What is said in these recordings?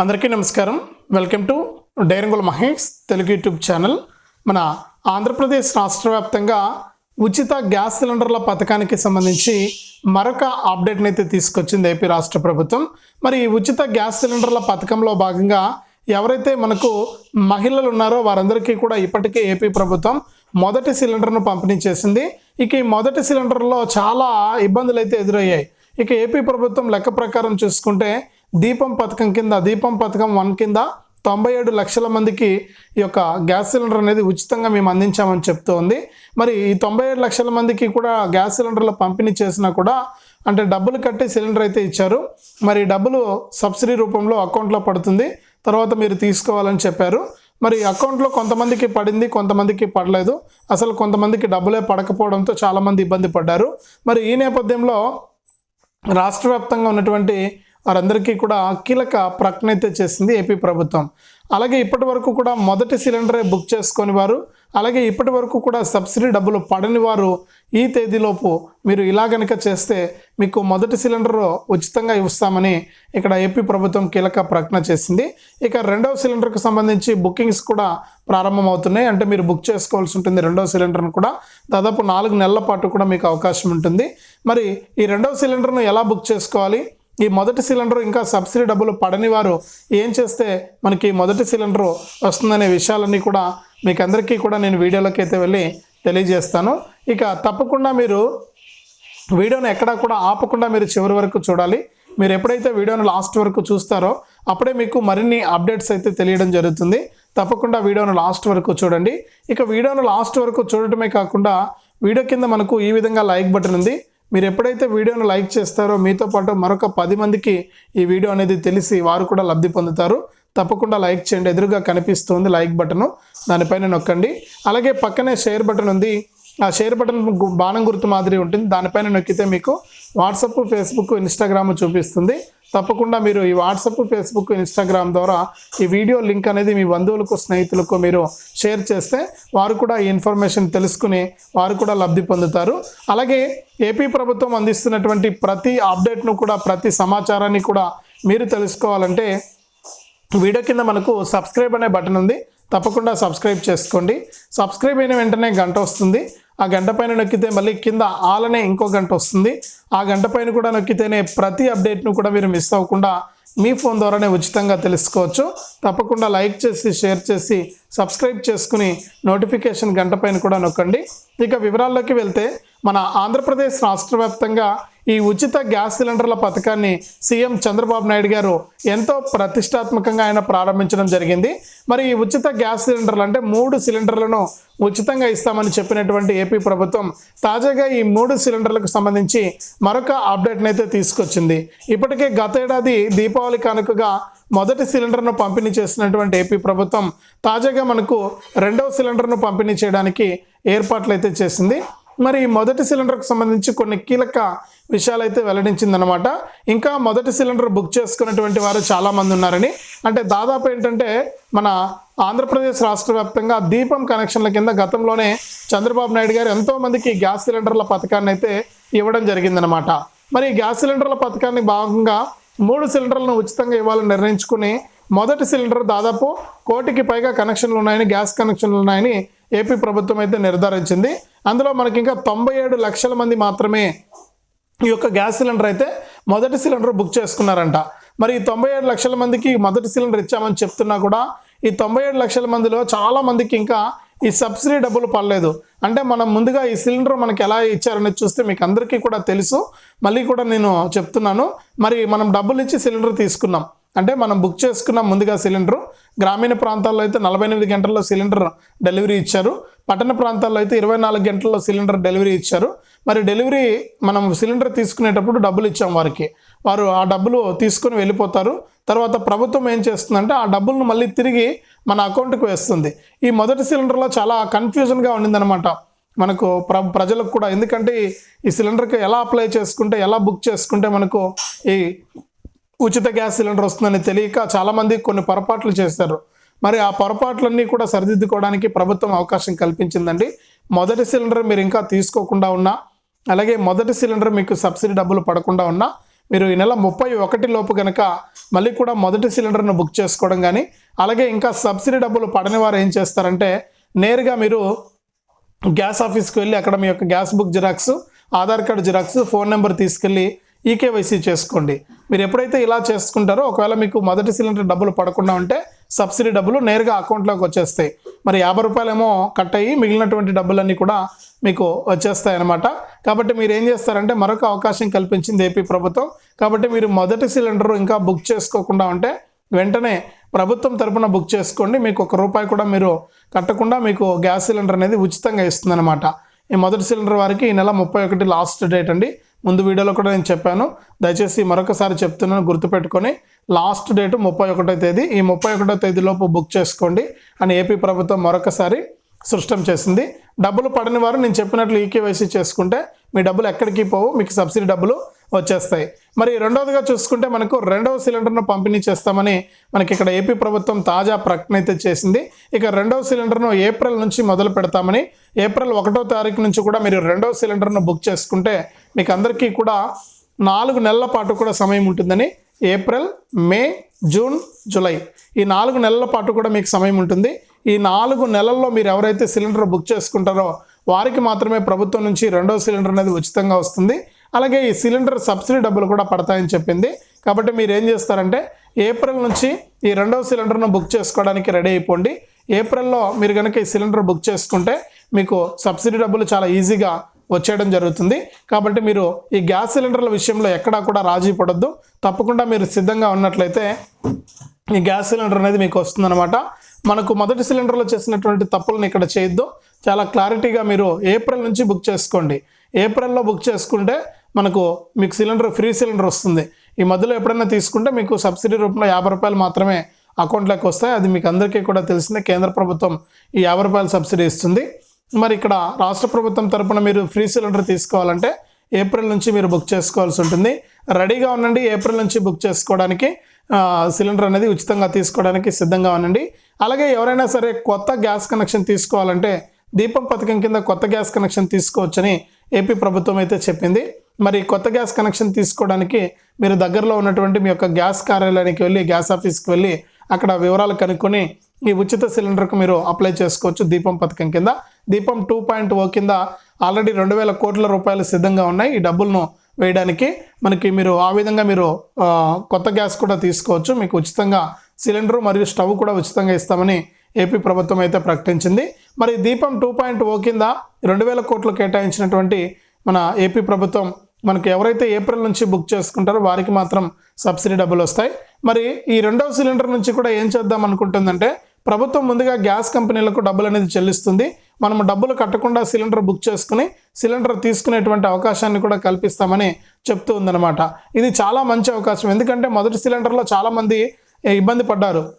అందరికీ నమస్కారం. Welcome to డైరంగుల మహేష్ తెలుగు యూట్యూబ్ ఛానల్. మన ఆంధ్రప్రదేశ్ రాష్ట్ర వ్యాప్తంగా ఉచిత గ్యాస్ సిలిండర్ల పథకానికి సంబంధించి మరొక అప్డేట్ని అయితే తీసుకొచ్చింది ఏపీ రాష్ట్ర ప్రభుత్వం. మరి ఈ ఉచిత గ్యాస్ సిలిండర్ల పథకంలో భాగంగా ఎవరైతే మనకు మహిళలు ఉన్నారో వారందరికీ కూడా ఇప్పటికే ఏపీ ప్రభుత్వం మొదటి సిలిండర్ను పంపిణీ చేసింది. ఇక ఈ మొదటి సిలిండర్లో చాలా ఇబ్బందులు అయితే ఎదురయ్యాయి. ఇక ఏపీ ప్రభుత్వం లెక్క ప్రకారం చూసుకుంటే దీపం పథకం కింద దీపం పథకం వన్ కింద తొంభై ఏడు లక్షల మందికి ఈ యొక్క గ్యాస్ సిలిండర్ అనేది ఉచితంగా మేము అందించామని చెప్తోంది. మరి ఈ తొంభై ఏడు లక్షల మందికి కూడా గ్యాస్ సిలిండర్లు పంపిణీ చేసినా కూడా అంటే డబ్బులు కట్టి సిలిండర్ అయితే ఇచ్చారు. మరి డబ్బులు సబ్సిడీ రూపంలో అకౌంట్లో పడుతుంది. తర్వాత మీరు తీసుకోవాలని చెప్పారు. మరి అకౌంట్లో కొంతమందికి పడింది కొంతమందికి పడలేదు. అసలు కొంతమందికి డబ్బులే పడకపోవడంతో చాలామంది ఇబ్బంది పడ్డారు. మరి ఈ నేపథ్యంలో రాష్ట్ర వ్యాప్తంగా ఉన్నటువంటి వారందరికీ కూడా కీలక ప్రకటన అయితే చేసింది ఏపీ ప్రభుత్వం. అలాగే ఇప్పటి వరకు కూడా మొదటి సిలిండరే బుక్ చేసుకొని వారు అలాగే ఇప్పటి వరకు కూడా సబ్సిడీ డబ్బులు పడని వారు ఈ తేదీలోపు మీరు ఇలా గనక చేస్తే మీకు మొదటి సిలిండర్ ఉచితంగా ఇస్తామని ఇక్కడ ఏపీ ప్రభుత్వం కీలక ప్రకటన చేసింది. ఇక రెండవ సిలిండర్కు సంబంధించి బుకింగ్స్ కూడా ప్రారంభమవుతున్నాయి. అంటే మీరు బుక్ చేసుకోవాల్సి ఉంటుంది రెండవ సిలిండర్ను కూడా. దాదాపు నాలుగు నెలల పాటు కూడా మీకు అవకాశం ఉంటుంది. మరి ఈ రెండవ సిలిండర్ను ఎలా బుక్ చేసుకోవాలి? ఈ మొదటి సిలిండర్ ఇంకా సబ్సిడీ డబ్బులు పడని వారు ఏం చేస్తే మనకి మొదటి సిలిండర్ వస్తుందనే విషయాలన్నీ కూడా మీకు అందరికీ కూడా నేను వీడియోలోకి అయితే వెళ్ళి తెలియజేస్తాను. ఇక తప్పకుండా మీరు వీడియోను ఎక్కడా కూడా ఆపకుండా మీరు చివరి వరకు చూడాలి. మీరు ఎప్పుడైతే వీడియోను లాస్ట్ వరకు చూస్తారో అప్పుడే మీకు మరిన్ని అప్డేట్స్ అయితే తెలియడం జరుగుతుంది. తప్పకుండా వీడియోను లాస్ట్ వరకు చూడండి. ఇక వీడియోను లాస్ట్ వరకు చూడటమే కాకుండా వీడియో కింద మనకు ఈ విధంగా లైక్ బటన్ ఉంది. మీరు ఎప్పుడైతే వీడియోను లైక్ చేస్తారో మీతో పాటు మరొక పది మందికి ఈ వీడియో అనేది తెలిసి వారు కూడా లబ్ధి పొందుతారు. తప్పకుండా లైక్ చేయండి. ఎదురుగా కనిపిస్తుంది లైక్ బటను. దానిపైన నొక్కండి. అలాగే పక్కనే షేర్ బటన్ ఉంది. ఆ షేర్ బటన్ బాణం గుర్తు మాదిరి ఉంటుంది. దానిపైన నొక్కితే మీకు వాట్సప్ ఫేస్బుక్ ఇన్స్టాగ్రామ్ చూపిస్తుంది. తప్పకుండా మీరు ఈ వాట్సాప్ ఫేస్బుక్ ఇన్స్టాగ్రామ్ ద్వారా ఈ వీడియో లింక్ అనేది మీ బంధువులకు స్నేహితులకు మీరు షేర్ చేస్తే వారు కూడా ఈ ఇన్ఫర్మేషన్ తెలుసుకుని వారు కూడా లబ్ధి పొందుతారు. అలాగే ఏపీ ప్రభుత్వం అందిస్తున్నటువంటి ప్రతి అప్డేట్ను కూడా ప్రతి సమాచారాన్ని కూడా మీరు తెలుసుకోవాలంటే వీడియో కింద మనకు సబ్స్క్రైబ్ అనే బటన్ ఉంది. తప్పకుండా సబ్స్క్రైబ్ చేసుకోండి. సబ్స్క్రైబ్ అయిన వెంటనే గంట వస్తుంది. ఆ గంట పైన నొక్కితే మళ్ళీ కింద ఆలనే ఇంకో గంట వస్తుంది. ఆ గంట పైన కూడా నొక్కితేనే ప్రతి అప్డేట్ను కూడా మీరు మిస్ అవ్వకుండా మీ ఫోన్ ద్వారానే ఉచితంగా తెలుసుకోవచ్చు. తప్పకుండా లైక్ చేసి షేర్ చేసి సబ్స్క్రైబ్ చేసుకుని నోటిఫికేషన్ గంట పైన కూడా నొక్కండి. ఇక వివరాల్లోకి వెళ్తే మన ఆంధ్రప్రదేశ్ రాష్ట్ర వ్యాప్తంగా ఈ ఉచిత గ్యాస్ సిలిండర్ల పథకాన్ని సీఎం చంద్రబాబు నాయుడు గారు ఎంతో ప్రతిష్టాత్మకంగా ఆయన ప్రారంభించడం జరిగింది. మరి ఈ ఉచిత గ్యాస్ సిలిండర్లు అంటే మూడు సిలిండర్లను ఉచితంగా ఇస్తామని చెప్పినటువంటి ఏపీ ప్రభుత్వం తాజాగా ఈ మూడు సిలిండర్లకు సంబంధించి మరొక అప్డేట్ని అయితే తీసుకొచ్చింది. ఇప్పటికే గత ఏడాది దీపావళి కానుకగా మొదటి సిలిండర్ను పంపిణీ చేసినటువంటి ఏపీ ప్రభుత్వం తాజాగా మనకు రెండవ సిలిండర్ను పంపిణీ చేయడానికి ఏర్పాట్లు అయితే చేసింది. మరి మొదటి సిలిండర్కు సంబంధించి కొన్ని కీలక విషయాలు అయితే వెల్లడించిందనమాట ఇంకా మొదటి సిలిండర్ బుక్ చేసుకున్నటువంటి వారు చాలామంది ఉన్నారని. అంటే దాదాపు ఏంటంటే మన ఆంధ్రప్రదేశ్ రాష్ట్ర వ్యాప్తంగా దీపం కనెక్షన్ల కింద గతంలోనే చంద్రబాబు నాయుడు గారు ఎంతోమందికి గ్యాస్ సిలిండర్ల పథకాన్ని అయితే ఇవ్వడం జరిగిందనమాట మరి గ్యాస్ సిలిండర్ల పథకాన్ని భాగంగా మూడు సిలిండర్లను ఉచితంగా ఇవ్వాలని నిర్ణయించుకుని మొదటి సిలిండర్ దాదాపు కోటికి పైగా కనెక్షన్లు ఉన్నాయని గ్యాస్ కనెక్షన్లు ఉన్నాయని ఏపీ ప్రభుత్వం అయితే నిర్ధారించింది. అందులో మనకి ఇంకా తొంభై ఏడు లక్షల మంది మాత్రమే ఈ యొక్క గ్యాస్ సిలిండర్ అయితే మొదటి సిలిండర్ బుక్ చేసుకున్నారంట. మరి ఈ తొంభై ఏడు లక్షల మందికి మొదటి సిలిండర్ ఇచ్చామని చెప్తున్నా కూడా ఈ తొంభై ఏడు లక్షల మందిలో చాలా మందికి ఇంకా ఈ సబ్సిడీ డబ్బులు పడలేదు. అంటే మనం ముందుగా ఈ సిలిండర్ మనకి ఎలా ఇచ్చారనేది చూస్తే మీకు అందరికీ కూడా తెలుసు. మళ్ళీ కూడా నేను చెప్తున్నాను. మరి మనం డబ్బులు ఇచ్చి సిలిండర్ తీసుకున్నాం. అంటే మనం బుక్ చేసుకున్న ముందుగా సిలిండర్ గ్రామీణ ప్రాంతాల్లో అయితే నలభై ఎనిమిది గంటల్లో సిలిండర్ డెలివరీ ఇచ్చారు. పట్టణ ప్రాంతాల్లో అయితే ఇరవై నాలుగు గంటల్లో సిలిండర్ డెలివరీ ఇచ్చారు. మరి డెలివరీ మనం సిలిండర్ తీసుకునేటప్పుడు డబ్బులు ఇచ్చాం వారికి. వారు ఆ డబ్బులు తీసుకొని వెళ్ళిపోతారు. తర్వాత ప్రభుత్వం ఏం చేస్తుందంటే ఆ డబ్బులను మళ్ళీ తిరిగి మన అకౌంట్కి వేస్తుంది. ఈ మొదటి సిలిండర్లో చాలా కన్ఫ్యూజన్గా ఉండిందనమాట మనకు ప్ర ప్రజలకు కూడా. ఎందుకంటే ఈ సిలిండర్కి ఎలా అప్లై చేసుకుంటే ఎలా బుక్ చేసుకుంటే మనకు ఈ ఉచిత గ్యాస్ సిలిండర్ వస్తుందని తెలియక చాలామంది కొన్ని పొరపాట్లు చేశారు. మరి ఆ పొరపాట్లన్నీ కూడా సరిదిద్దుకోవడానికి ప్రభుత్వం అవకాశం కల్పించిందండి. మొదటి సిలిండర్ మీరు ఇంకా తీసుకోకుండా ఉన్నా అలాగే మొదటి సిలిండర్ మీకు సబ్సిడీ డబ్బులు పడకుండా ఉన్నా మీరు ఈ నెల ముప్పై ఒకటి లోపు కనుక మళ్ళీ కూడా మొదటి సిలిండర్ను బుక్ చేసుకోవడం కానీ అలాగే ఇంకా సబ్సిడీ డబ్బులు పడని వారు ఏం చేస్తారంటే నేరుగా మీరు గ్యాస్ ఆఫీస్కి వెళ్ళి అక్కడ మీ యొక్క gas book xerox Aadhaar card xerox phone number తీసుకెళ్ళి ఈకేవైసీ చేసుకోండి. మీరు ఎప్పుడైతే ఇలా చేసుకుంటారో ఒకవేళ మీకు మొదటి సిలిండర్ డబ్బులు పడకుండా ఉంటే సబ్సిడీ డబ్బులు నేరుగా అకౌంట్లోకి వచ్చేస్తాయి. మరి యాభై రూపాయలేమో కట్ అయ్యి మిగిలినటువంటి డబ్బులన్నీ కూడా మీకు వచ్చేస్తాయి అనమాట కాబట్టి మీరు ఏం చేస్తారంటే మరొక అవకాశం కల్పించింది ఏపీ ప్రభుత్వం. కాబట్టి మీరు మొదటి సిలిండర్ ఇంకా బుక్ చేసుకోకుండా ఉంటే వెంటనే ప్రభుత్వం తరపున బుక్ చేసుకోండి. మీకు ఒక రూపాయి కూడా మీరు కట్టకుండా మీకు గ్యాస్ సిలిండర్ అనేది ఉచితంగా ఇస్తుందన్నమాట. ఈ మొదటి సిలిండర్ వారికి ఈ నెల ముప్పై ఒకటి లాస్ట్ డేట్ అండి. ముందు వీడియోలో కూడా నేను చెప్పాను. దయచేసి మరొకసారి చెప్తున్నాను గుర్తుపెట్టుకొని. లాస్ట్ డేట్ ముప్పై ఒకటో తేదీ. ఈ ముప్పై ఒకటో తేదీలోపు బుక్ చేసుకోండి. అని ఏపీ ప్రభుత్వం మరొకసారి సృష్టం చేసింది. డబ్బులు పడని వారు నేను చెప్పినట్లు ఈకేవైసీ చేసుకుంటే మీ డబ్బులు ఎక్కడికి పోవు మీకు సబ్సిడీ డబ్బులు వచ్చేస్తాయి. మరి రెండవదిగా చూసుకుంటే మనకు రెండవ సిలిండర్ను పంపిణీ చేస్తామని మనకి ఇక్కడ ఏపీ ప్రభుత్వం తాజా ప్రకటన అయితే చేసింది. ఇక రెండవ సిలిండర్ను ఏప్రిల్ నుంచి మొదలు పెడతామని ఏప్రిల్ ఒకటో తారీఖు నుంచి కూడా మీరు రెండవ సిలిండర్ను బుక్ చేసుకుంటే మీకు అందరికీ కూడా నాలుగు నెలల పాటు కూడా సమయం ఉంటుందని ఏప్రిల్ మే జూన్ జూలై. ఈ నాలుగు నెలల పాటు కూడా మీకు సమయం ఉంటుంది. ఈ నాలుగు నెలల్లో మీరు ఎవరైతే సిలిండర్ బుక్ చేసుకుంటారో వారికి మాత్రమే ప్రభుత్వం నుంచి రెండో సిలిండర్ అనేది ఉచితంగా వస్తుంది. అలాగే ఈ సిలిండర్ సబ్సిడీ డబ్బులు కూడా పడతాయని చెప్పింది. కాబట్టి మీరు ఏం చేస్తారంటే ఏప్రిల్ నుంచి ఈ రెండవ సిలిండర్ను బుక్ చేసుకోవడానికి రెడీ అయిపోండి. ఏప్రిల్లో మీరు కనుక ఈ సిలిండర్ బుక్ చేసుకుంటే మీకు సబ్సిడీ డబ్బులు చాలా ఈజీగా వచ్చేయడం జరుగుతుంది. కాబట్టి మీరు ఈ గ్యాస్ సిలిండర్ల విషయంలో ఎక్కడా కూడా రాజీ పడొద్దు. తప్పకుండా మీరు సిద్ధంగా ఉన్నట్లయితే ఈ గ్యాస్ సిలిండర్ అనేది మీకు వస్తుందన్నమాట. మనకు మొదటి సిలిండర్లో చేసినటువంటి తప్పులను ఇక్కడ చేయొద్దు. చాలా క్లారిటీగా మీరు ఏప్రిల్ నుంచి బుక్ చేసుకోండి. ఏప్రిల్లో బుక్ చేసుకుంటే మనకు మీకు సిలిండర్ ఫ్రీ సిలిండర్ వస్తుంది. ఈ మధ్యలో ఎప్పుడైనా తీసుకుంటే మీకు సబ్సిడీ రూపంలో యాభై రూపాయలు మాత్రమే అకౌంట్లోకి వస్తాయి. అది మీకు అందరికీ కూడా తెలిసిందే. కేంద్ర ప్రభుత్వం ఈ యాభై రూపాయల సబ్సిడీ ఇస్తుంది. మరి ఇక్కడ రాష్ట్ర ప్రభుత్వం తరపున మీరు ఫ్రీ సిలిండర్ తీసుకోవాలంటే ఏప్రిల్ నుంచి మీరు బుక్ చేసుకోవాల్సి ఉంటుంది. రెడీగా ఉండండి. ఏప్రిల్ నుంచి బుక్ చేసుకోవడానికి సిలిండర్ అనేది ఉచితంగా తీసుకోవడానికి సిద్ధంగా ఉండండి. అలాగే ఎవరైనా సరే కొత్త గ్యాస్ కనెక్షన్ తీసుకోవాలంటే దీపం పథకం కింద కొత్త గ్యాస్ కనెక్షన్ తీసుకోవచ్చని ఏపీ ప్రభుత్వం అయితే చెప్పింది. మరి కొత్త గ్యాస్ కనెక్షన్ తీసుకోవడానికి మీరు దగ్గరలో ఉన్నటువంటి మీ యొక్క గ్యాస్ కార్యాలయానికి వెళ్ళి గ్యాస్ ఆఫీస్కి వెళ్ళి అక్కడ వివరాలు కనుక్కొని ఈ ఉచిత సిలిండర్కు మీరు అప్లై చేసుకోవచ్చు దీపం పథకం కింద. దీపం టూ పాయింట్ ఓ కింద ఆల్రెడీ రెండు వేల కోట్ల రూపాయలు సిద్ధంగా ఉన్నాయి. ఈ డబ్బులను వేయడానికి మనకి మీరు ఆ విధంగా మీరు కొత్త గ్యాస్ కూడా తీసుకోవచ్చు. మీకు ఉచితంగా సిలిండర్ మరియు స్టవ్ కూడా ఉచితంగా ఇస్తామని ఏపీ ప్రభుత్వం అయితే ప్రకటించింది. మరి దీపం టూ పాయింట్ ఓ కింద రెండు వేల కోట్లు కేటాయించినటువంటి మన ఏపీ ప్రభుత్వం మనకు ఎవరైతే ఏప్రిల్ నుంచి బుక్ చేసుకుంటారో వారికి మాత్రం సబ్సిడీ డబ్బులు వస్తాయి. మరి ఈ రెండవ సిలిండర్ నుంచి కూడా ఏం చేద్దాం అనుకుంటుందంటే ప్రభుత్వం ముందుగా గ్యాస్ కంపెనీలకు డబ్బులు అనేది చెల్లిస్తుంది. మనం డబ్బులు కట్టకుండా సిలిండర్ బుక్ చేసుకుని సిలిండర్ తీసుకునేటువంటి అవకాశాన్ని కూడా కల్పిస్తామని చెప్తూ ఉందన్నమాట. ఇది చాలా మంచి అవకాశం. ఎందుకంటే మొదటి సిలిండర్లో చాలామంది ఇబ్బంది పడ్డారు.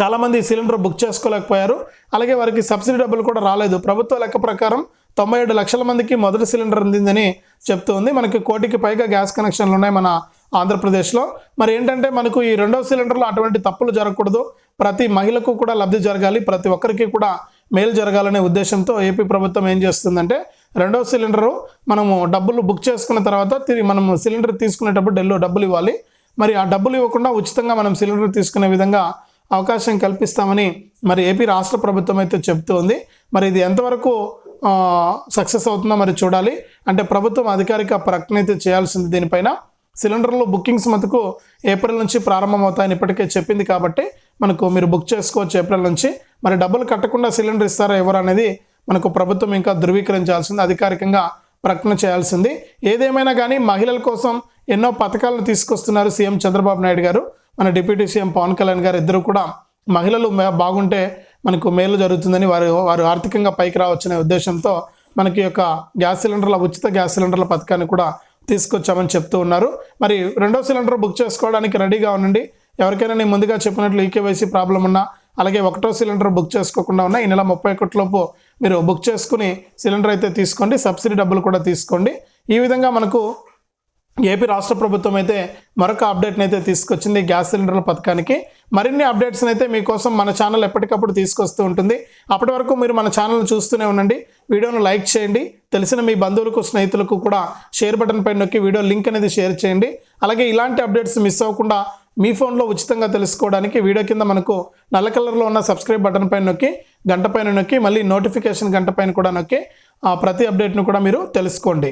చాలామంది సిలిండర్ బుక్ చేసుకోలేకపోయారు. అలాగే వారికి సబ్సిడీ డబ్బులు కూడా రాలేదు. ప్రభుత్వ లెక్క ప్రకారం తొంభై ఏడు లక్షల మందికి మొదటి సిలిండర్ అందిందని చెప్తూ ఉంది. మనకి కోటికి పైగా గ్యాస్ కనెక్షన్లు ఉన్నాయి మన ఆంధ్రప్రదేశ్లో. మరి ఏంటంటే మనకు ఈ రెండవ సిలిండర్లో అటువంటి తప్పులు జరగకూడదు. ప్రతి మహిళకు కూడా లబ్ధి జరగాలి. ప్రతి ఒక్కరికి కూడా మేలు జరగాలనే ఉద్దేశంతో ఏపీ ప్రభుత్వం ఏం చేస్తుందంటే రెండవ సిలిండరు మనము డబ్బులు బుక్ చేసుకున్న తర్వాత తిరిగి మనం సిలిండర్ తీసుకునేటప్పుడు డెల్లో డబ్బులు ఇవ్వాలి. మరి ఆ డబ్బులు ఇవ్వకుండా ఉచితంగా మనం సిలిండర్ తీసుకునే విధంగా అవకాశం కల్పిస్తామని మరి ఏపీ రాష్ట్ర ప్రభుత్వం అయితే చెప్తూ ఉంది. మరి ఇది ఎంతవరకు సక్సెస్ అవుతుందో మరి చూడాలి. అంటే ప్రభుత్వం అధికారిక ప్రకటన అయితే చేయాల్సింది దీనిపైన. సిలిండర్లు బుకింగ్స్ మటుకు ఏప్రిల్ నుంచి ప్రారంభమవుతాయని ఇప్పటికే చెప్పింది కాబట్టి మనకు మీరు బుక్ చేసుకోవచ్చు ఏప్రిల్ నుంచి. మరి డబ్బులు కట్టకుండా సిలిండర్ ఇస్తారా ఎవరు అనేది మనకు ప్రభుత్వం ఇంకా ధృవీకరించాల్సింది అధికారికంగా ప్రకటన చేయాల్సింది. ఏదేమైనా కానీ మహిళల కోసం ఎన్నో పథకాలను తీసుకొస్తున్నారు సీఎం చంద్రబాబు నాయుడు గారు. మన డిప్యూటీ సీఎం పవన్ కళ్యాణ్ గారు ఇద్దరు కూడా మహిళలు బాగుంటే మనకు మేలు జరుగుతుందని వారు వారు ఆర్థికంగా పైకి రావచ్చనే ఉద్దేశంతో మనకి యొక్క గ్యాస్ సిలిండర్ల ఉచిత గ్యాస్ సిలిండర్ల పథకాన్ని కూడా తీసుకొచ్చామని చెప్తూ ఉన్నారు. మరి రెండో సిలిండర్ బుక్ చేసుకోవడానికి రెడీగా ఉండండి. ఎవరికైనా నేను ముందుగా చెప్పినట్లు ఈకేవైసీ ప్రాబ్లం ఉన్నా అలాగే ఒకటో సిలిండర్ బుక్ చేసుకోకుండా ఉన్నా ఈ నెల ముప్పై ఒకటిలోపు మీరు బుక్ చేసుకుని సిలిండర్ అయితే తీసుకోండి సబ్సిడీ డబ్బులు కూడా తీసుకోండి. ఈ విధంగా మనకు ఏపీ రాష్ట్ర ప్రభుత్వం అయితే మరొక అప్డేట్ని అయితే తీసుకొచ్చింది గ్యాస్ సిలిండర్ల పథకానికి. మరిన్ని అప్డేట్స్ని అయితే మీకోసం మన ఛానల్ ఎప్పటికప్పుడు తీసుకొస్తూ ఉంటుంది. అప్పటి వరకు మీరు మన ఛానల్ చూస్తూనే ఉండండి. వీడియోను లైక్ చేయండి. తెలిసిన మీ బంధువులకు స్నేహితులకు కూడా షేర్ బటన్ పైన నొక్కి వీడియో లింక్ అనేది షేర్ చేయండి. అలాగే ఇలాంటి అప్డేట్స్ మిస్ అవ్వకుండా మీ ఫోన్లో ఉచితంగా తెలుసుకోవడానికి వీడియో కింద మనకు నల్ల కలర్లో ఉన్న సబ్స్క్రైబ్ బటన్ పైన నొక్కి గంట పైన నొక్కి మళ్ళీ నోటిఫికేషన్ గంట పైన కూడా నొక్కి ఆ ప్రతి అప్డేట్ను కూడా మీరు తెలుసుకోండి.